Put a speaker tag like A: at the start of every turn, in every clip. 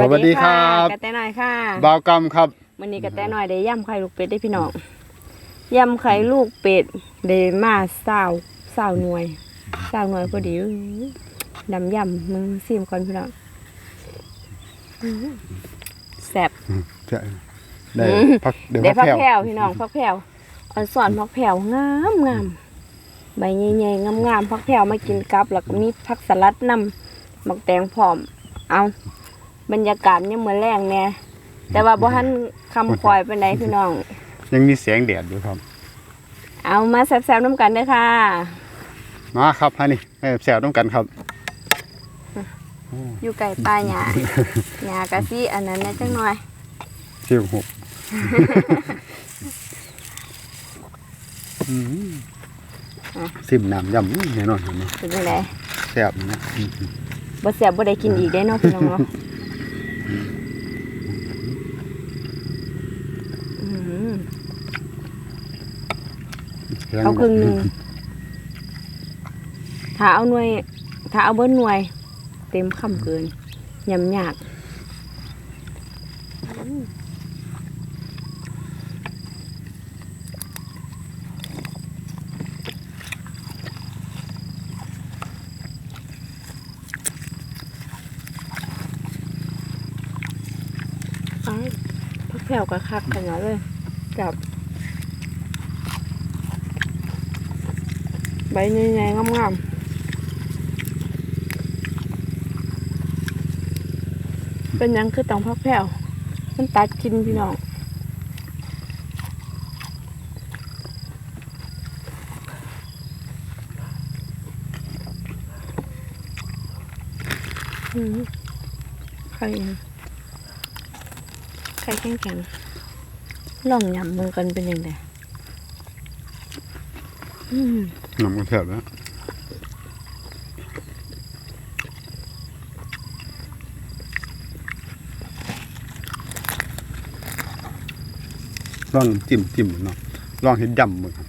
A: สวัสดีครับ
B: กระแตหน่อยค่ะ
A: บ่าวกรรมครับ
B: วันนี้กระแตหน่อยได้ย่ำไข่ลูกเป็ดได้พี่น้องย่ำไข่ลูกเป็ดได้มาเศร้าเศร้าหน่วยเศร้าหน่วยพอดีอื้อดำย่ำมึงซิมก่อนพี่น้องอื้อแซ่บ
A: ได้
B: อืม
A: พักเดี๋ยว
B: เดี๋ยว
A: พั
B: พั
A: ก
B: ก
A: แผ่
B: แผ่
A: ว
B: วพี่น้องพักแผ่วเอาสอนพักแผ่วงามงามใบใหญ่ๆงามๆพักแผ่วมากินกับ แล้วก็มีผักสลัดนำหมักแตงพร้อมเอา บรรยากาศยังเหมือนแรงแน่แต่ว่าบ่ทันคำคอยเป็นไดพี่น้อง
A: ยังมีเสียงแดดอยู่ครับ
B: เอามาแซ่บๆน้ำกันเด้อค่ะ
A: มาครับฮะนี่ให้แซวต้องกันครับ
B: อยู่ไก่ปลาหยาหยากะซิอันนั้นแหนะจังหน่อย
A: สิบหกสิบน้ำยำอื้อแน่นอนครับเนาะ
B: เป็นจังได
A: แซ่บนะอืม
B: บ่แซ่บบ่ได้กินอีกได้เนาะพี่น้องเนาะอื้อหือ
A: แข็ง
B: เอาครึ่งหนึงถ้าเอาหน่วย ถ้าเอาเบิ้หน่วย เต็มคำเกินยำยากอ้ายพั กแผ่วกับคักขนาดเลยกับ ใบใหญ่ๆงามๆเป็นยังคือต้องพักแผ่วมันตัดกินพี่น้องอืมไข่ไข่แข็งๆ ลองยำมันกันเป็นยังไงอืม
A: น้ำก็แซ่บแล้วลองจิ้มจิ้มเนาะลองเห็ดยำมึงครับ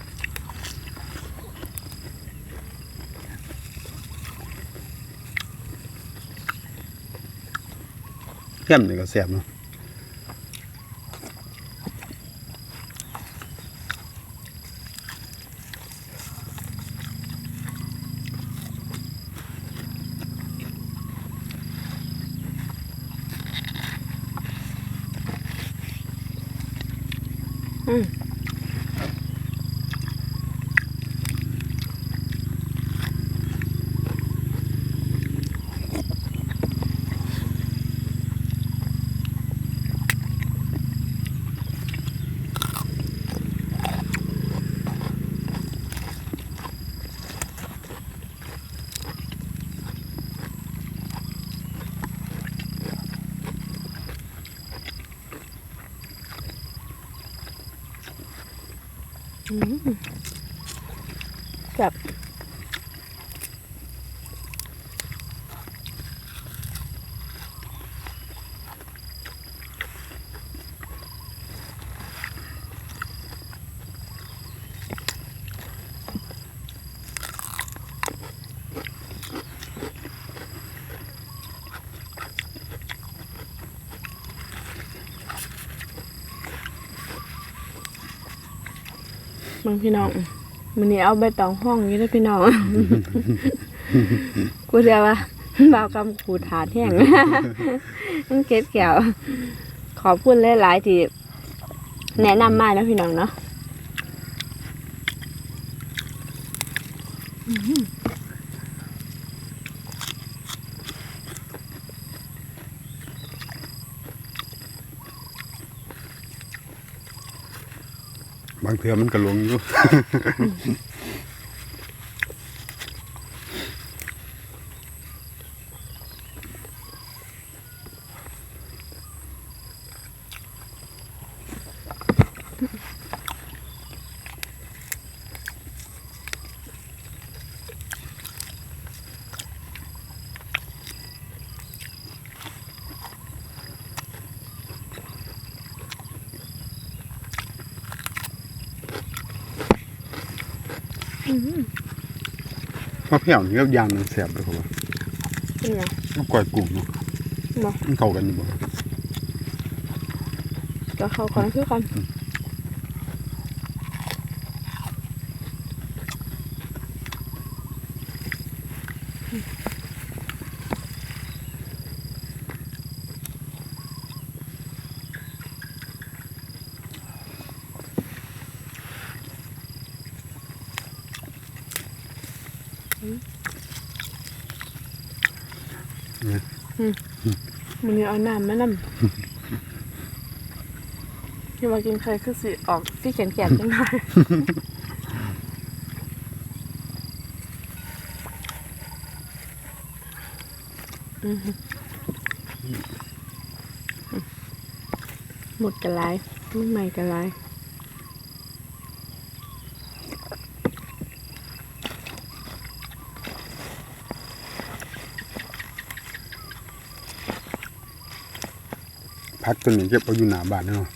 A: เข้มนี่ก็แซ่บเนาะ
B: อืม อืมแบบ มึงพี่น้องมันนี้เอาใบตองห้องนี้แล้วพี่น้อง กูเดียวว่าบ่าวกำขูดหาแท่งมันเก็บแก้วขอบคุณหลายๆที่แนะนำมานะพี่น้องเนาะา
A: งเทื่อมันก็หลงอยู่ มะเขือนี่ก็ยางมันแสบเลยครับว่า
B: เป็นไง
A: มะกอยกุ้งเนาะ
B: มา
A: มันเข้ากันอยู่บ่
B: ก็เข้ากันคือกัน มันนี่เอาน้ำมานำที่มากินไข่คือสิออกที่แขนแขนจังไงอือหือหมดกันไรไม่ใหม่กันไร
A: พักตัวนี้เก็บเอาอยู่หน้าบ้านเนาะ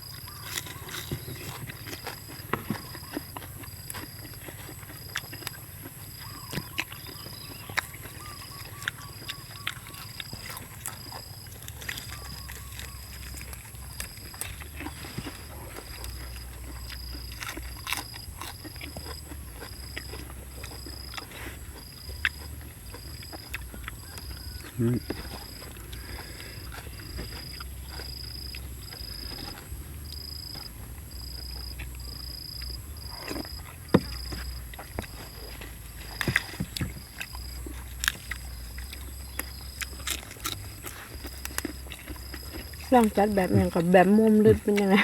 B: ลองจัดแบบอย่างกับแบบมุมลึกเป็นยังไง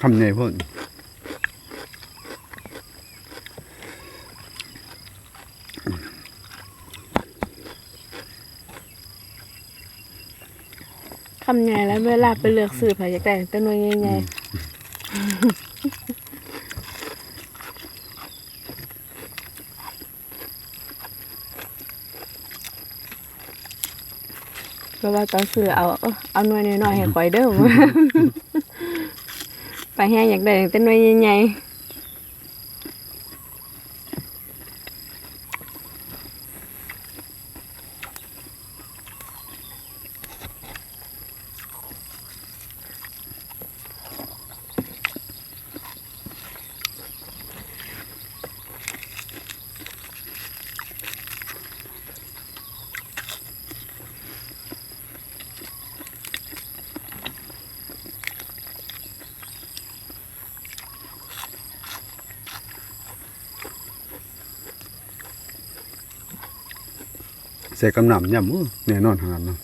A: ทำไงเพิ่น
B: คำใหญ่แล้วเวลาไปเลือกซื้อไผ่อยากได้แต่หน่วยใหญ่ๆ ก็ว่าตอนซื้อเอาเออเอาหน่วยน้อยๆให้ข่อยเด้อไปแห้งอยากได้แต่หน่วยใหญ่ๆ
A: ใส่กำนำย่ำอู้แน่นอนขนาดนั้น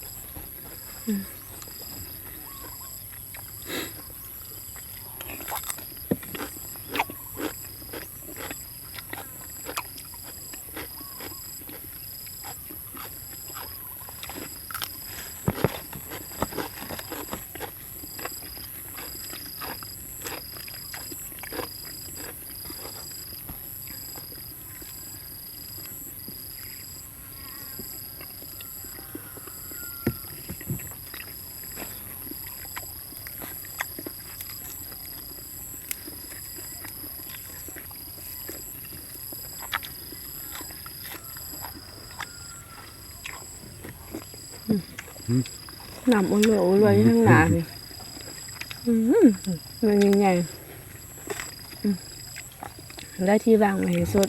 B: น้ำอุ่นเลยอุ่นเลยทั้งหนาอืมมันยังไงได้ที่วางมาให้สุด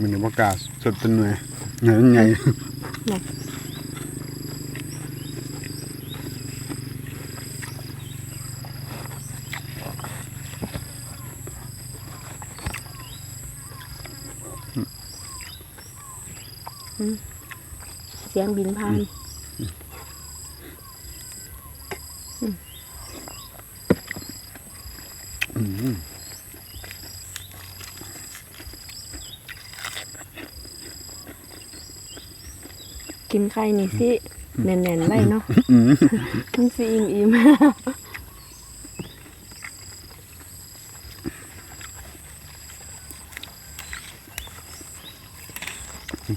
A: วัน นี้มันอากาศสดเป็นหน่วยไงไง
B: เสียงบินผ่าน
A: อืม
B: ไข่นี่สิแน่นๆไว้เนาะ
A: อืม
B: มันสิอิ่มอิ่ม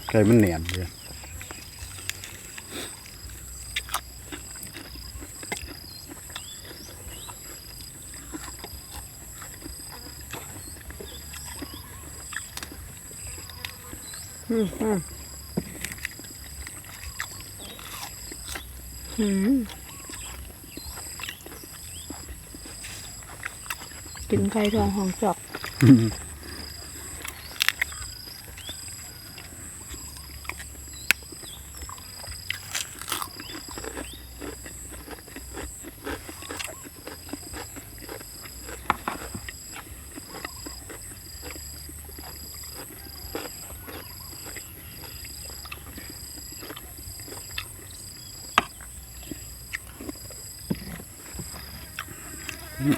A: ไก่มันแหนนเลย
B: อืมอืมอืม กินไข่ทองหองจอก น้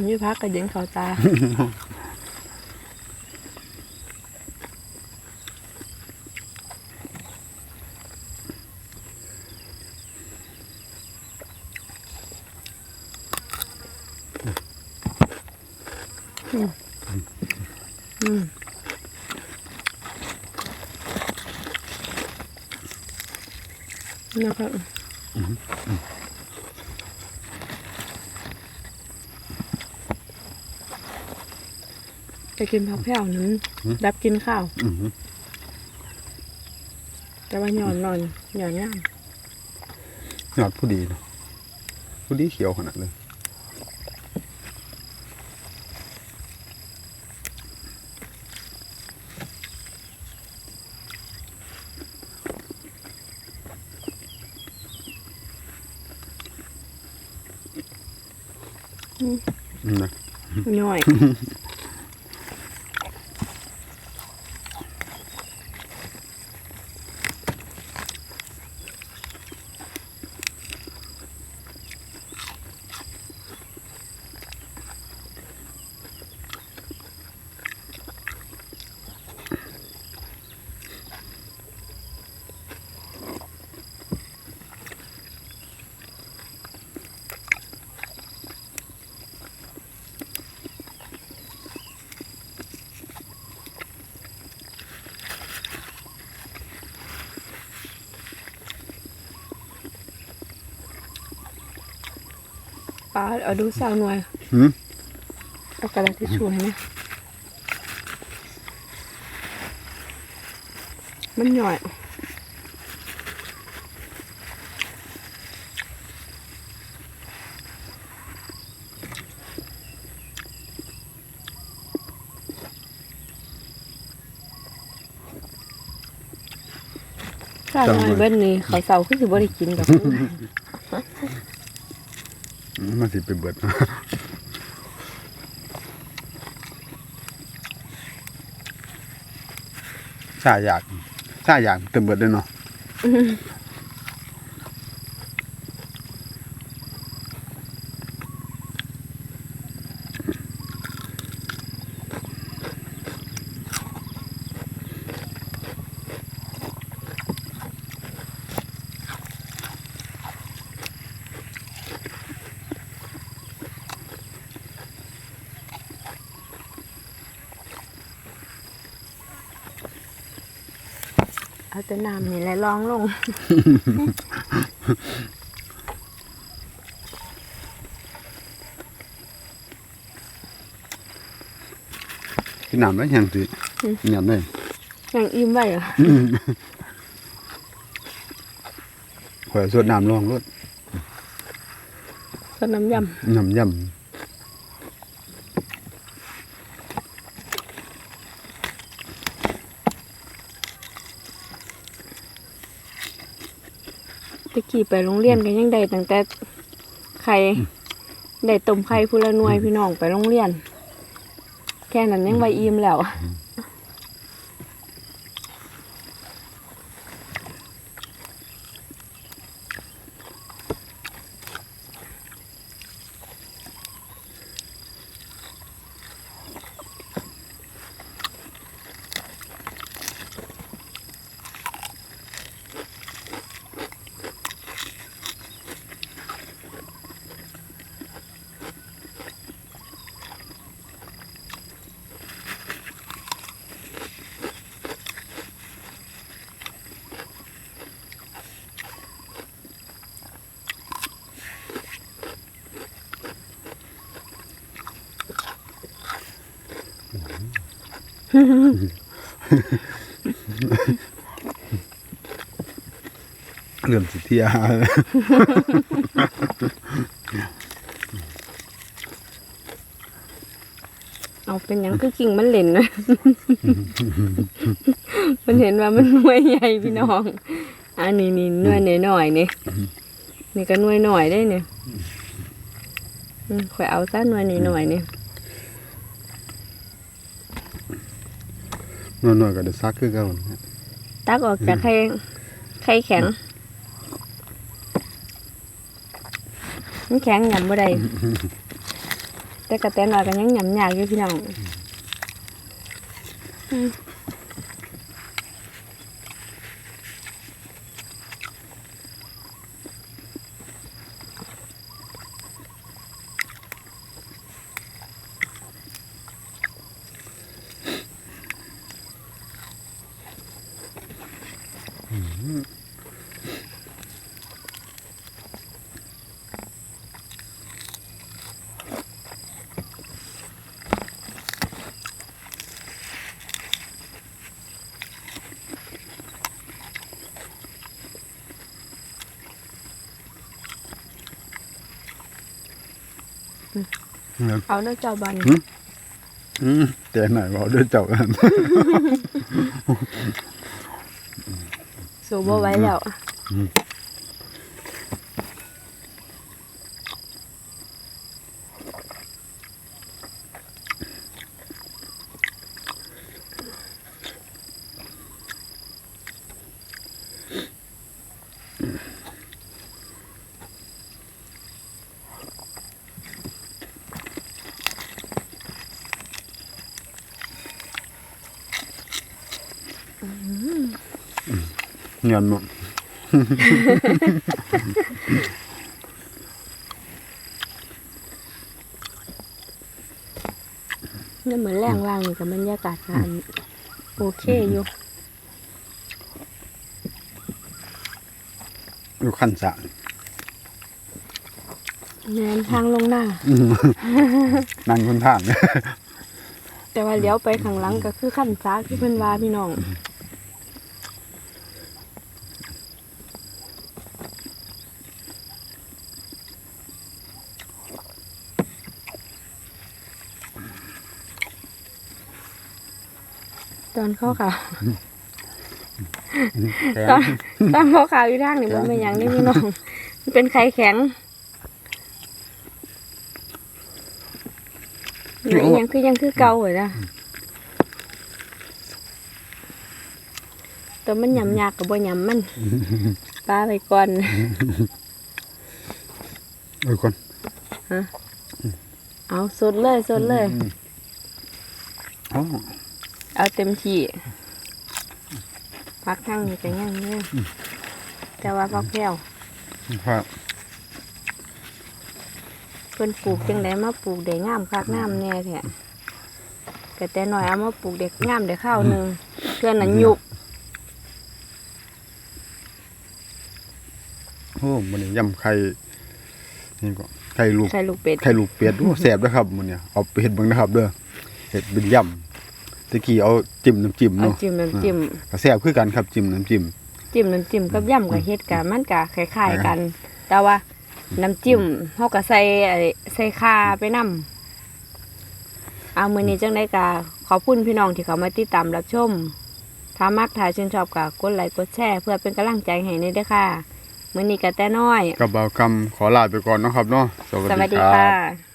B: ำอยืพักกระเด็นเขาตา นะครับจะกินผักแผ่วนั้นรับกินข้าว
A: อืม
B: แต่ว่าหย่อนนอนหย่อนย่าม
A: ยอดผู้ดีเนาะผู้ดีเขียวขนาดเลย นะ
B: ย่อย ป้าเอาดูสาวหน่วย
A: หืม
B: เอากระดาษทิชชู่ให้นะมันหน่อยสาวหน่อยเบิ้ลนี่เขาเสาคือสิบ่ได้กินกับ
A: อื มมันสิไปเบิดชาอยากชาอยากเต็มเบิดเลยเนาะ
B: เอาแต่น้ำนี่แหละลองลง
A: พี่น้ำแล้วยังสิหยันเลย
B: ยังอิ่มไว้เหรอ
A: ข่อยสวดน้ำรองรถ
B: ก็น้ำย
A: น้ำย่ำ
B: ตะ กี้ไปโรงเรียนก็ยังได้ตั้งแต่ไข่ได้ต้มไข่พูละหน่วยพี่น้องไปโรงเรียน แค่นั้นยังไว้อิ่มแล้ว
A: เริ่มสิเที่ย
B: เอาเป็นยังคือกิ่งมันเล่นนะ มันเห็นว่ามันหน่วยใหญ่พี่น้อง อันนี้นี่หน่วยหน่อยๆนี่ นี่ก็หน่วยหน่อยได้เนี่ยข่อยเอาซะหน่วยหน่อยๆนี่
A: น้อยๆก็ได้ซักคือเก่านะ
B: ตักออกจากไข่ไข่แข็งมันแข็งหยำบ่ได้แต่กระแตหน่อยก็ยังหยำยากอยู่พี่น้อง เอาเด้อเจ้าบัน
A: อืมแต่หน่อ ยบอกด้วยเจ้ากัน
B: สูบ่ไหว้แล้ว
A: เงินหมด
B: นี่เหมือนแรงว่างนี่กับบรรยากาศการโอเคอยู่
A: อยู่ขั้นสระ
B: แนนทางลงหน้า
A: นั่งคนทาง
B: แต่ว่าเลี้ยวไปข้างหลังก็คือขั้นซ้าที่เพิ่นว่าพี่น้อง ตอนเข้าค่ะ
A: แข็ง
B: ตอนตอนเข้าข่าวอยู่ทางนี่มันเป็นหยังนี่พี่น้องมันเป็นไข่แข็งอยู่อีหยังคือยังคือเก่าเหรอนะแต่มันยำยากกับบ่ยำมันปลาไปก่อน
A: เออคน
B: เอาสดเลยสดเลย
A: อ๋อ
B: เอาเต็มที่พักทั้งนี้ก็ยังเลยแต่ว่าพักแพ้ว
A: ครับ
B: เพิ่นปลูกจังไดมาปลูกได้งามคักงามแน่แท้ก็แต่น้อยเอามาปลูกเด็กงามได้ข้าวหนึงเพื่อนนั้นยุบ
A: โอ้มันนี่ยำไข่นี่ก็ไข่ลูก
B: ใส่ลูกเป็ด
A: ไข่ลูกเป็ดโอ้แสบนะครับมันเนี่ยเอาไปเห็ดเบิ่งนะครับเด้อเห็ดเป็นยำ ตะกี้เอาจิ้มน้ำจิ้ม
B: เอา
A: เนาะ
B: จิ้มน้ำจิ้ม
A: ก็แซ่บคือกันครับจิ้มน้ำจิ้ม
B: จิ้มน้ำจิ้มกับย่ำกับเฮ็ดกันมันก็คล้ายๆกัน แต่ว่าน้ำจิ้มเฮาก็ใส่ไอ้ใส่ข่าไปนำเอามื้อนี้จังได๋ก็ขอบคุณพี่น้องที่เขามาติดตามรับชม ถ้ามักถ้าชื่นชอบก็กดไลค์กดแชร์เพื่อเป็นกำลังใจให้ในเด้อค่ะมื้อนี้ก็แต่น้อย
A: กับเบาวคำขอลาไปก่อนเนาะครับเนาะสวัส
B: สวัส
A: ดี
B: ดี
A: ครั
B: ค่ะ
A: บ